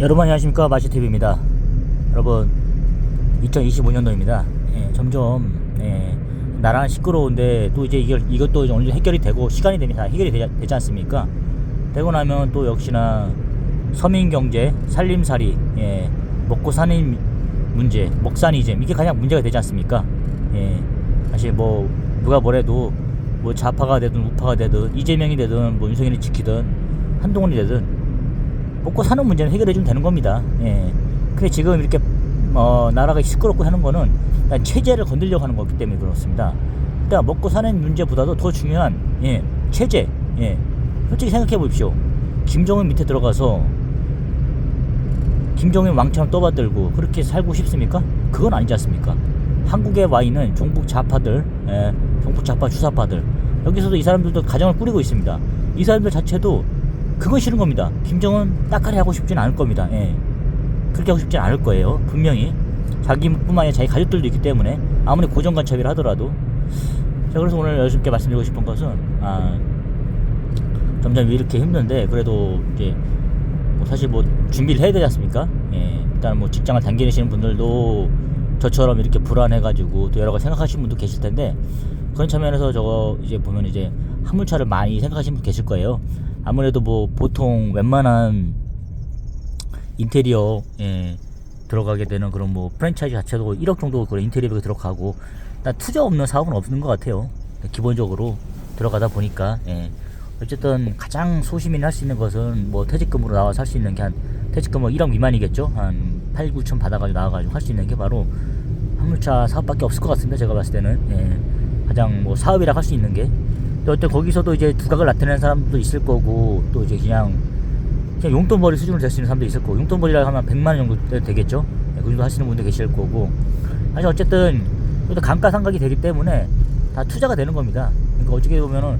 여러분 안녕하십니까? 마시TV입니다. 여러분 2025년도입니다. 예, 점점 예, 나라는 시끄러운데 또 이제 이걸, 이것도 이제 어느 정도 해결이 되고 시간이 되면 다. 해결이 되지, 되지 않습니까? 되고 나면 또 역시나 서민경제 살림살이 예, 먹고 사는 문제 먹사니즘 이게 가장 문제가 되지 않습니까? 예, 사실 뭐 누가 뭐래도 뭐 좌파가 되든 우파가 되든 이재명이 되든 뭐 윤석열이 지키든 한동훈이 되든 먹고 사는 문제는 해결해 주면 되는 겁니다. 예. 근데 지금 이렇게 어, 나라가 시끄럽고 하는 거는 체제를 건들려고 하는 거기 때문에 그렇습니다. 일단 먹고 사는 문제보다도 더 중요한 예, 체제. 예. 솔직히 생각해 보십시오. 김정은 밑에 들어가서 김정은 왕처럼 떠받들고 그렇게 살고 싶습니까? 그건 아니지 않습니까? 한국에 와 있는 종북 좌파들, 예, 종북 좌파 주사파들 여기서도 이 사람들도 가정을 꾸리고 있습니다. 이 사람들 자체도 그건 싫은 겁니다. 김정은 따까리 하고 싶진 않을 겁니다. 예. 그렇게 하고 싶진 않을 거예요. 분명히 자기뿐만 아니라 자기 가족들도 있기 때문에 아무리 고정간첩이라 하더라도 자 그래서 오늘 여러분께 말씀드리고 싶은 것은 아 점점 이렇게 힘든데 그래도 이제 뭐 사실 뭐 준비를 해야 되지 않습니까? 예, 일단 뭐 직장을 당기시는 분들도 저처럼 이렇게 불안해가지고 또 여러 가지 생각하시는 분도 계실 텐데 그런 측면에서 저거 이제 보면 이제 화물차를 많이 생각하시는 분 계실 거예요. 아무래도 뭐 보통 웬만한 인테리어 예, 들어가게 되는 그런 뭐 프랜차이즈 자체도 1억 정도 그런 인테리어가 들어가고 투자 없는 사업은 없는 것 같아요. 기본적으로 들어가다 보니까 예. 어쨌든 가장 소시민이 할수 있는 것은 뭐 퇴직금으로 나와서 할 수 있는 게 한 퇴직금 뭐 1억 미만이겠죠. 한 8, 9천 받아가지고 나와가지고 할 수 있는 게 바로 화물차 사업밖에 없을 것 같습니다. 제가 봤을 때는 예. 가장 뭐 사업이라 할 수 있는 게 또 어때 거기서도 이제 두각을 나타내는 사람도 있을 거고 또 이제 그냥 그냥 용돈벌이 수준으로 될 수 있는 사람도 있을 거고 용돈벌이라 하면 100만 원 정도 되겠죠. 예, 그 정도 하시는 분도 계실 거고 사실 어쨌든 또 감가상각이 되기 때문에 다 투자가 되는 겁니다. 그러니까 어떻게 보면은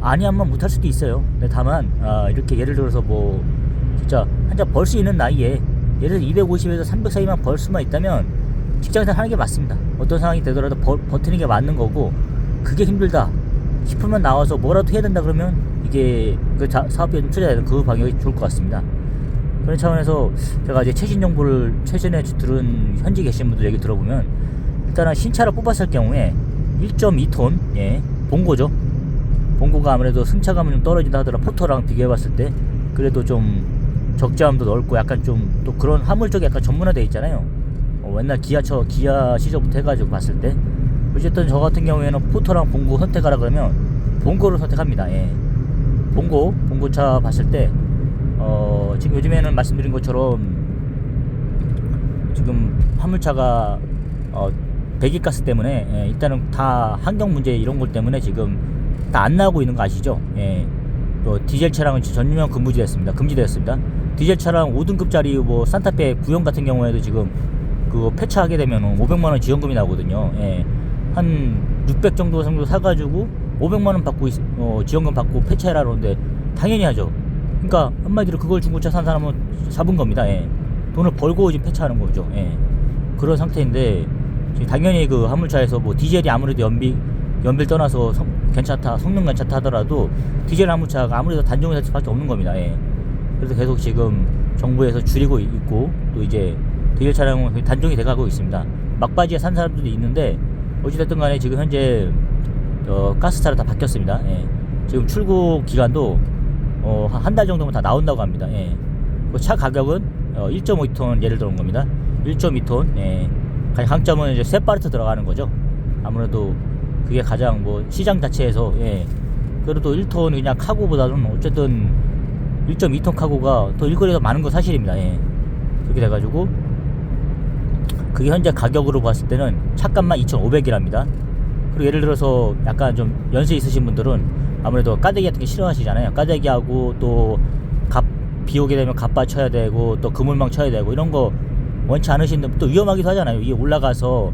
아니 하면 못할 수도 있어요. 근데 다만 아, 이렇게 예를 들어서 뭐 진짜 한자 벌 수 있는 나이에 예를 들어 250에서 300 사이만 벌 수만 있다면 직장에서 하는 게 맞습니다. 어떤 상황이 되더라도 버, 버티는 게 맞는 거고 그게 힘들다 싶으면 나와서 뭐라도 해야 된다 그러면 이게 그 자, 사업에 좀 투자해야 되는 그 방향이 좋을 것 같습니다. 그런 차원에서 제가 이제 최신 정보를 최근에 들은 현지 계신 분들 얘기 들어보면 일단은 신차를 뽑았을 경우에 1.2톤 예 본고죠. 본고가 아무래도 승차감은 좀 떨어진다 하더라. 포터랑 비교해봤을 때 그래도 좀 적재함도 넓고 약간 좀 또 그런 화물 쪽에 약간 전문화돼 있잖아요. 어, 옛날 기아처 기아 시절부터 해가지고 봤을 때 어쨌든 저 같은 경우에는 포터랑 본고 선택하라 그러면 본고를 선택합니다 예 본고 본고차 봤을 때 어, 지금 요즘에는 말씀드린 것처럼 지금 화물차가 어, 배기가스 때문에 예, 일단은 다 환경 문제 이런 것 때문에 지금 다 안 나오고 있는 거 아시죠? 예. 또 디젤 차량은 전면 금지됐습니다. 금지되었습니다. 디젤 차량 5등급짜리 뭐 산타페 구형 같은 경우에도 지금 그 폐차하게 되면 500만 원 지원금이 나오거든요. 예. 한 600 정도 정도 사가지고 500만 원 받고 있- 어, 지원금 받고 폐차해라 그러는데 당연히 하죠. 그러니까 한마디로 그걸 중고차 산 사람은 잡은 겁니다. 예. 돈을 벌고 지금 폐차하는 거죠. 예. 그런 상태인데 당연히 그 화물차에서 뭐 디젤이 아무래도 연비 연비를 떠나서 성- 괜찮다 성능 괜찮다 하더라도 디젤 화물차가 아무래도 단종이 될 수밖에 없는 겁니다. 예. 그래서 계속 지금 정부에서 줄이고 있고 또 이제 디젤 차량은 단종이 돼가고 있습니다. 막바지에 산 사람들도 있는데 어찌됐든 간에 지금 현재 어, 가스차로 다 바뀌었습니다. 예. 지금 출고 기간도 어, 한달 정도면 다 나온다고 합니다. 예. 그차 가격은 어, 1.5톤 예를 들어온 겁니다. 1.2톤. 예. 강점은 이제 셋바르트 들어가는 거죠. 아무래도 그게 가장 뭐 시장 자체에서 예. 그래도 1톤 그냥 카고보다는 어쨌든 1.2톤 카고가 더 일거리가 많은 건 사실입니다. 예. 그렇게 돼가지고 그게 현재 가격으로 봤을 때는 차값만 2,500이랍니다. 그리고 예를 들어서 약간 좀 연세 있으신 분들은 아무래도 까대기 같은 게 싫어하시잖아요. 까대기하고 또 갑, 비 오게 되면 갑바 쳐야 되고 또 그물망 쳐야 되고 이런 거 원치 않으신데 또 위험하기도 하잖아요. 위에 올라가서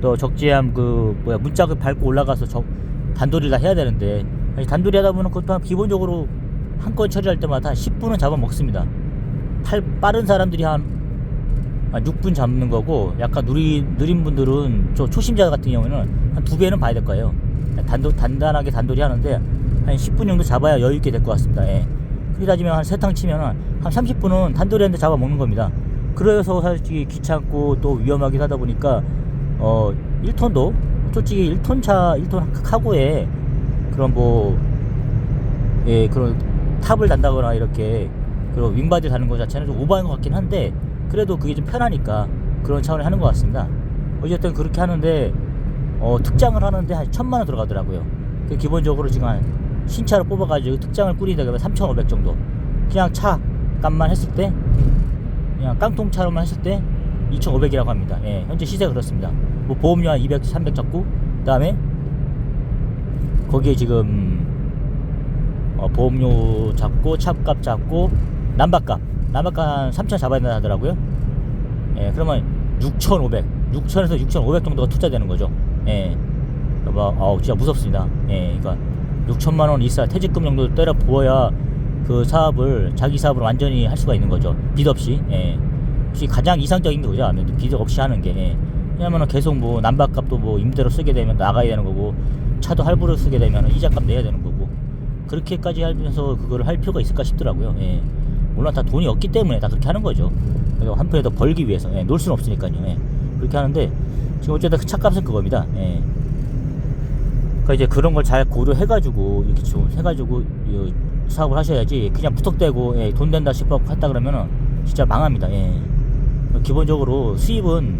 또 적재함 그 뭐야 문짝을 밟고 올라가서 적 단도리를 다 해야 되는데 단도리 하다 보면 그것도 한 기본적으로 한 건 처리할 때마다 한 10분은 잡아먹습니다. 팔 빠른 사람들이 한한 6분 잡는 거고 약간 누리, 느린 분들은 저 초심자 같은 경우에는 한 두 배는 봐야 될 거예요. 단도, 단단하게 단돌이 하는데 한 10분 정도 잡아야 여유 있게 될 것 같습니다. 예. 그렇게 따지면 한 세탕 치면 한 30분은 단돌이 한대 잡아 먹는 겁니다. 그래서 솔직히 귀찮고 또 위험하기도 하다 보니까 어 1톤도 솔직히 1톤 차 1톤 카고에 그런 뭐 예, 그런 탑을 단다거나 이렇게 그런 윙바디 다는 것 자체는 좀 오버한 것 같긴 한데 그래도 그게 좀 편하니까 그런 차원을 하는 것 같습니다. 어쨌든 그렇게 하는데 어, 특장을 하는데 한 천만 원 들어가더라고요. 그 기본적으로 지금 한 신차를 뽑아가지고 특장을 꾸리다 그러면 3,500 정도. 그냥 차 값만 했을 때 그냥 깡통차로만 했을 때 2,500이라고 합니다. 예, 현재 시세가 그렇습니다. 뭐 보험료 한 200, 300 잡고 그다음에 거기에 지금 어, 보험료 잡고 차값 잡고 남바값 남바값 한 3천 잡아야 된다 하더라고요. 예, 그러면 6,500, 6,000에서 6,500 정도가 투자되는 거죠. 예, 봐, 아우 진짜 무섭습니다. 예, 그러니까 6천만 원 이상 퇴직금 정도 때려 부어야 그 사업을 자기 사업을 완전히 할 수가 있는 거죠. 빚 없이. 예. 혹시 가장 이상적인 거죠. 아무래도 빚 없이 하는 게. 예. 왜냐면은 계속 뭐 난박값도 뭐 임대로 쓰게 되면 나가야 되는 거고 차도 할부로 쓰게 되면 이자값 내야 되는 거고 그렇게까지 하면서 그거를 할 필요가 있을까 싶더라고요. 예. 물론 다 돈이 없기 때문에 다 그렇게 하는 거죠. 한 푼에 더 벌기 위해서 예. 놀 수는 없으니까요. 예. 그렇게 하는데 지금 어쨌든 그 차값은 그겁니다. 예. 그러니까 이제 그런 걸 잘 고려해가지고 이렇게 좀 해가지고 이 사업을 하셔야지 그냥 무턱대고 예, 돈 된다 싶어 했다 그러면은 진짜 망합니다. 예. 기본적으로 수입은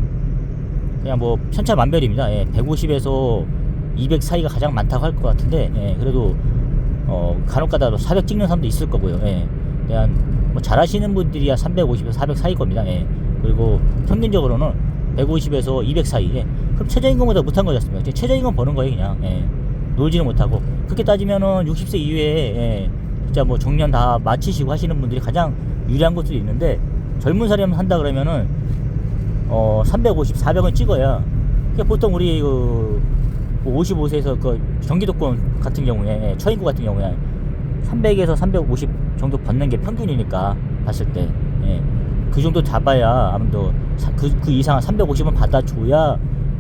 그냥 뭐 천차만별입니다. 예, 150에서 200 사이가 가장 많다고 할 것 같은데 예, 그래도 어, 간혹가다도 400 찍는 사람도 있을 거고요. 예. 대한 뭐 잘하시는 분들이야 350에서 400 사이 겁니다. 예. 그리고 평균적으로는 150에서 200 사이. 예. 그럼 최저임금보다 못한 거지 않습니까? 최저임금 버는 거예요, 그냥. 예. 놀지는 못하고. 그렇게 따지면은 60세 이후에 예. 진짜 뭐 정년 다 마치시고 하시는 분들이 가장 유리한 것도 있는데 젊은 사람 한다 그러면은 어 350, 400은 찍어야. 그러니까 보통 우리 그 55세에서 그 경기도권 같은 경우에 예, 처인구 같은 경우에 300에서 350 정도 받는 게 평균이니까 봤을 때. 예. 그 정도 잡아야 아무래도 사- 그, 그 이상 350은 받아줘야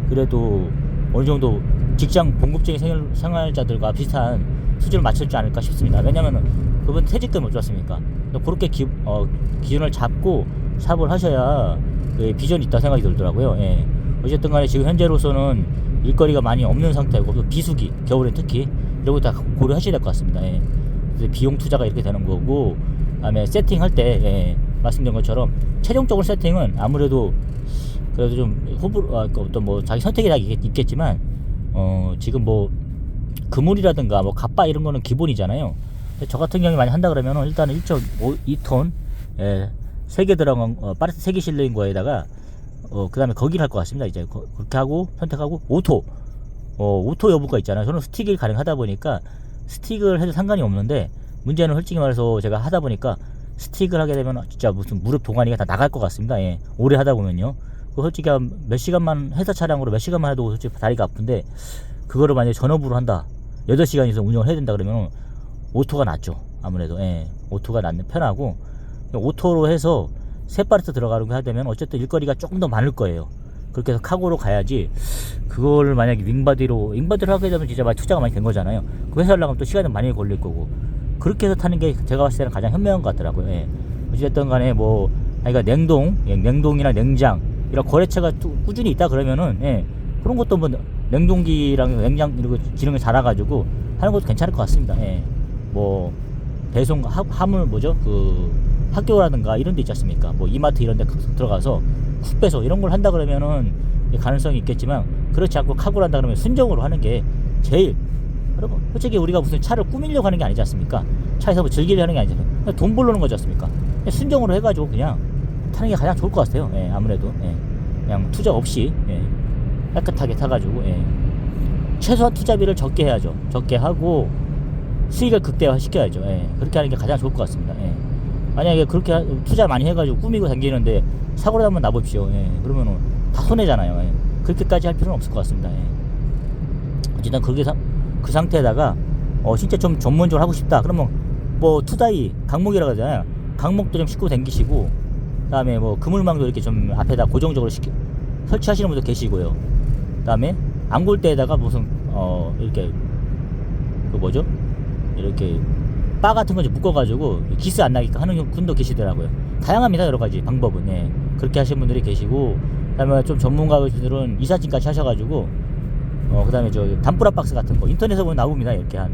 그래도 어느 정도 직장 봉급적인 생활, 생활자들과 비슷한 수준을 맞출지 않을까 싶습니다. 왜냐면은 그분 퇴직금이 어떻습니까 그렇게 기, 어, 기준을 잡고 사업을 하셔야 그 비전이 있다 생각이 들더라고요. 예. 어쨌든 간에 지금 현재로서는 일거리가 많이 없는 상태고 또 비수기 겨울엔 특히 이런 거 다 고려하셔야 될 것 같습니다. 예. 비용 투자가 이렇게 되는 거고 그다음에 세팅할 때 예, 말씀드린 것처럼 최종적으로 세팅은 아무래도 그래도 좀 호불 아, 그 어떤 뭐 자기 선택이 다 있겠- 있겠지만 어 지금 뭐 그물이라든가 뭐 갑바 이런 거는 기본이잖아요. 저 같은 경우에 많이 한다 그러면은 일단은 1.2톤 예, 세개 들어간 어, 파레트 세개 실린 거에다가 어 그 다음에 거기를 할 것 같습니다. 이제 거- 그렇게 하고 선택하고 오토 어 오토 여부가 있잖아요. 저는 스틱을 가능하다 보니까 스틱을 해도 상관이 없는데 문제는 솔직히 말해서 제가 하다 보니까 스틱을 하게 되면 진짜 무슨 무릎 동아리가 다 나갈 것 같습니다. 예. 오래 하다 보면요. 그 솔직히 한 몇 시간만 회사 차량으로 몇 시간만 해도 솔직히 다리가 아픈데 그거를 만약에 전업으로 한다. 8시간 이상 운영을 해야 된다 그러면 오토가 낫죠. 아무래도 예. 오토가 낫는 편하고 오토로 해서 세 파르트 들어가는 거 하되면 어쨌든 일거리가 조금 더 많을 거예요. 그렇게 해서 카고로 가야지 그걸 만약에 윙바디로 윙바디로 하게 되면 진짜 많이 투자가 많이 된 거잖아요. 그 회사를 나가면 또 시간이 많이 걸릴 거고 그렇게 해서 타는 게 제가 봤을 때는 가장 현명한 것 같더라고요. 예. 어쨌든 간에 뭐 그러니까 냉동, 예, 냉동이나 냉장 이런 거래처가 뚜- 꾸준히 있다 그러면은 예, 그런 것도 뭐 냉동기랑 냉장 이런 거 기능을 달아가지고 하는 것도 괜찮을 것 같습니다. 예. 뭐 배송 하, 하물 뭐죠 그 학교라든가 이런 데 있지 않습니까 뭐 이마트 이런 데 들어가서 쿡 배송 이런 걸 한다 그러면은 가능성이 있겠지만 그렇지 않고 카고를 한다 그러면 순정으로 하는 게 제일 여러분 솔직히 우리가 무슨 차를 꾸미려고 하는 게 아니지 않습니까 차에서 뭐 즐기려 하는 게 아니잖아요 돈 벌려는 거지 않습니까 순정으로 해가지고 그냥 타는 게 가장 좋을 것 같아요 예, 아무래도 예. 그냥 투자 없이 예, 깨끗하게 타가지고 예. 최소한 투자비를 적게 해야죠 적게 하고 수익을 극대화 시켜야죠. 예. 그렇게 하는 게 가장 좋을 것 같습니다. 예. 만약에 그렇게 하- 투자 많이 해가지고 꾸미고 다니는데 사고를 한번 나봅시오. 예. 그러면은 다 손해잖아요. 예. 그렇게까지 할 필요는 없을 것 같습니다. 예. 어쨌든 그게 사- 그 상태에다가 어 진짜 좀 전문적으로 하고 싶다. 그러면 뭐 투다이 강목이라고 하잖아요. 강목도 좀 싣고 다니시고 그다음에 뭐 그물망도 이렇게 좀 앞에다 고정적으로 시키, 설치하시는 분도 계시고요. 그다음에 안골대에다가 무슨 어 이렇게 그 뭐죠? 이렇게 바 같은 거 묶어가지고 기스 안 나게끔 하는 분도 계시더라고요. 다양합니다 여러 가지 방법은. 예. 그렇게 하시는 분들이 계시고 그다음에 좀 전문가 분들은 이사진까지 하셔가지고 어 그다음에 저 단뿌라 박스 같은 거 인터넷에 보면 나옵니다 이렇게 한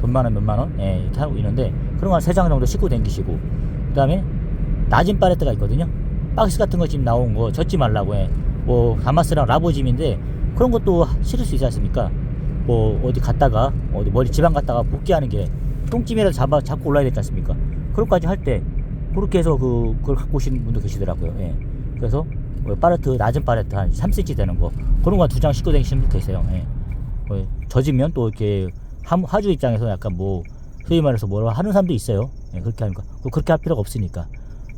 돈만 원 몇만 원 예, 이렇게 하고 있는데 그런 거 한 세 장 정도 싣고 다니시고 그다음에 낮은 팔레트가 있거든요. 박스 같은 거 지금 나온 거 젖지 말라고 해. 뭐 가마스랑 라보짐인데 그런 것도 실을 수 있지 않습니까? 뭐 어디 갔다가 어디 머리 지방 갔다가 복귀하는 길에 똥찜이라도 잡아 잡고 올라야 되지 않습니까? 그런 거까지 할 때 그렇게 해서 그 그걸 갖고 오시는 분도 계시더라고요. 예. 그래서 뭐 팔레트 낮은 팔레트 한 3cm 되는 거 그런 거 두 장 싣고 다니시는 분 계세요. 예. 뭐 젖으면 또 이렇게 함- 화주 입장에서 약간 뭐 소위 말해서 뭐라 하는 사람도 있어요. 예, 그렇게 하니까 뭐 그렇게 할 필요가 없으니까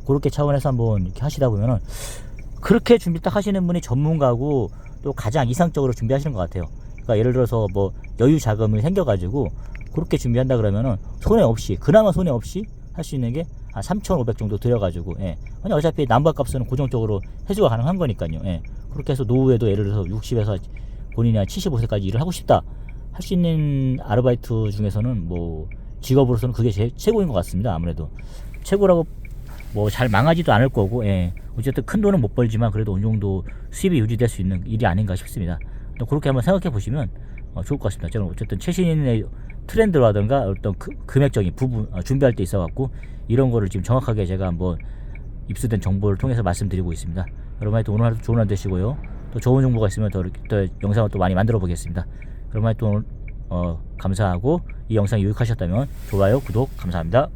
그렇게 차원에서 한번 이렇게 하시다 보면은 그렇게 준비 딱 하시는 분이 전문가고 또 가장 이상적으로 준비하시는 것 같아요. 그러니까 예를 들어서 뭐 여유 자금이 생겨가지고 그렇게 준비한다 그러면은 손해 없이 그나마 손해 없이 할 수 있는 게한3,500 정도 들여가지고 예. 아니 어차피 남부값은 고정적으로 해주가 가능한 거니까요. 예. 그렇게 해서 노후에도 예를 들어서 60에서 본인이 한 75세까지 일을 하고 싶다 할 수 있는 아르바이트 중에서는 뭐 직업으로서는 그게 제, 최고인 것 같습니다. 아무래도 최고라고 뭐 잘 망하지도 않을 거고 예. 어쨌든 큰 돈은 못 벌지만 그래도 어느 정도 수입이 유지될 수 있는 일이 아닌가 싶습니다. 또 그렇게 한번 생각해 보시면 어, 좋을 것 같습니다. 저는 어쨌든 최신의 트렌드라든가 어떤 그- 금액적인 부분 어, 준비할 때 있어 갖고 이런 거를 지금 정확하게 제가 한번 입수된 정보를 통해서 말씀드리고 있습니다. 여러분 하여튼 오늘 하루 좋은 하루 되시고요. 또 좋은 정보가 있으면 더, 더 영상을 또 많이 만들어 보겠습니다. 하여튼 오늘 어, 감사하고 이 영상이 유익하셨다면 좋아요, 구독 감사합니다.